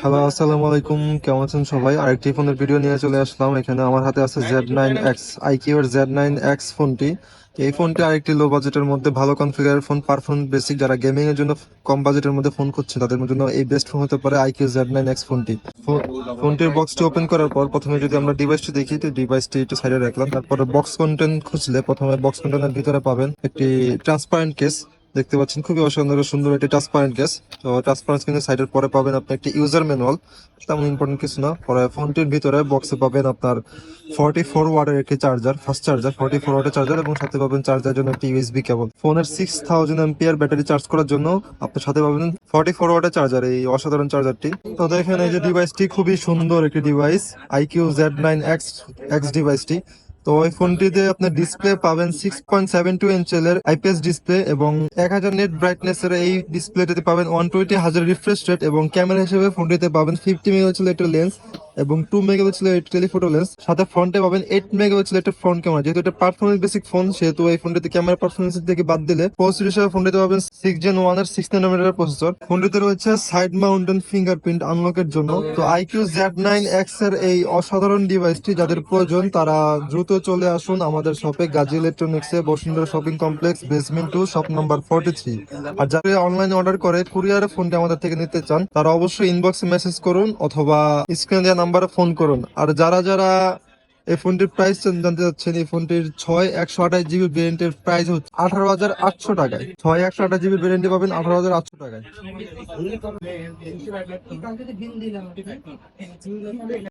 Hello আসসালামু আলাইকুম কেমন আছেন সবাই? আরেকটি ফোনের ভিডিও নিয়ে চলে আসলাম। এখানে আমার হাতে আছে জেড নাইন এক্স আইকিউ এর জেড নাইন এক্স ফোনটি। এই ফোনটি আরেকটি লো বাজেটের মধ্যে ভালো কনফিগারের ফোন পারফরমেন্স বেসিক যারা গেমিং এর জন্য কম বাজেটের মধ্যে ফোন খুঁজছে তাদের জন্য এই বেস্ট ফোন হতে পারে আইকিউ জেড নাইন এক্স ফোনটি। ফোনটির বক্সটি ওপেন করার পর প্রথমে যদি আমরা ডিভাইসটি দেখি, তো ডিভাইসটি একটু সাইডে রাখলাম। তারপরে বক্স কন্টেন্ট খুঁজলে প্রথমে বক্স কন্টেন্টের ভিতরে পাবেন একটি ট্রান্সপারেন্ট কেস দেখতে পাচ্ছেন, খুবই অসাধারণ সুন্দর একটি ট্রান্সপারেন্ট কেস তো ট্রান্সপারেন্ট কিন্তু সাইডের পরে পাবেন আপনি একটি ইউজার ম্যানুয়াল তেমন ইম্পর্টেন্ট কিছু না। পরে ফোনটির ভিতরে বক্সে পাবেন আপনার ফর্টি ফোর ওয়াটের একটি charger fast charger forty four ওয়াটের চার্জার এবং সাথে পাবেন চার্জার জন্য একটি ইউএসবি কেবল ফোনের সিক্স থাউজেন্ড এমপিআর ব্যাটারি চার্জ করার জন্য আপনার সাথে পাবেন ফর্টি ফোর ওয়াটের চার্জার এই অসাধারণ চার্জারটি তো দেখেন এই যে ডিভাইসটি খুবই সুন্দর একটি device iQOO Z nine X X ডিভাইসটি তো ওই ফোনটিতে আপনার ডিসপ্লে পাবেন সিক্স পয়েন্ট সেভেন টু ইঞ্চের আইপিএস ডিসপ্লে এবং এক হাজার নেট ব্রাইটনেস এর এই ডিসপ্লেটিতে পাবেন ওয়ান টোয়েন্টি হাজার রিফ্রেশ রেট এবং ক্যামেরা হিসেবে ফোনটিতে পাবেন ফিফটি মেগাপিক্সেল একটা লেন্স এবং টু মেগাপিক্সেল টেলিফোটো লেন্স সাথে ফ্রন্টে পাবেন এইট মেগাপিক্সেল একটা ফ্রন্ট ক্যামেরা যেহেতু এটা পারফরমেন্স বেসিক ফোন সেহেতু এই ফোনটিতে ক্যামেরা পারফরমেন্স থেকে বাদ দিলে প্রসেসর হিসেবে ফোনটিতে পাবেন সিক্স জেন ওয়ানের সিক্স নানোমিটার প্রসেসর ফোনটিতে রয়েছে সাইড মাউন্টেন ফিঙ্গারপ্রিন্ট আনলকের জন্য। তো আইকিউ জেড নাইন এক্সের এই অসাধারণ ডিভাইসটি যাদের প্রয়োজন, তারা দ্রুত চলে আসুন আমাদের শপে গাজী ইলেকট্রনিক্স এ Bashundhara shopping complex basement two shop number forty three আর যারা অনলাইনে অর্ডার করে কুরিয়ারে ফোনটি আমাদের থেকে নিতে চান, তারা অবশ্যই ইনবক্সে মেসেজ করুন অথবা স্ক্রিনে দেওয়া নাম্বারে ফোন করুন। আর যারা যারা এই ফোনটির প্রাইস জানতে চাচ্ছেন, এই ফোনটির ছয় একশো আঠাশ জিবি ভেরিয়েন্টের প্রাইস হচ্ছে আঠারো হাজার আটশো টাকায়। ছয় একশো আঠাশ জিবি ভেরিয়েন্টে পাবেন আঠারো হাজার আটশো টাকায়।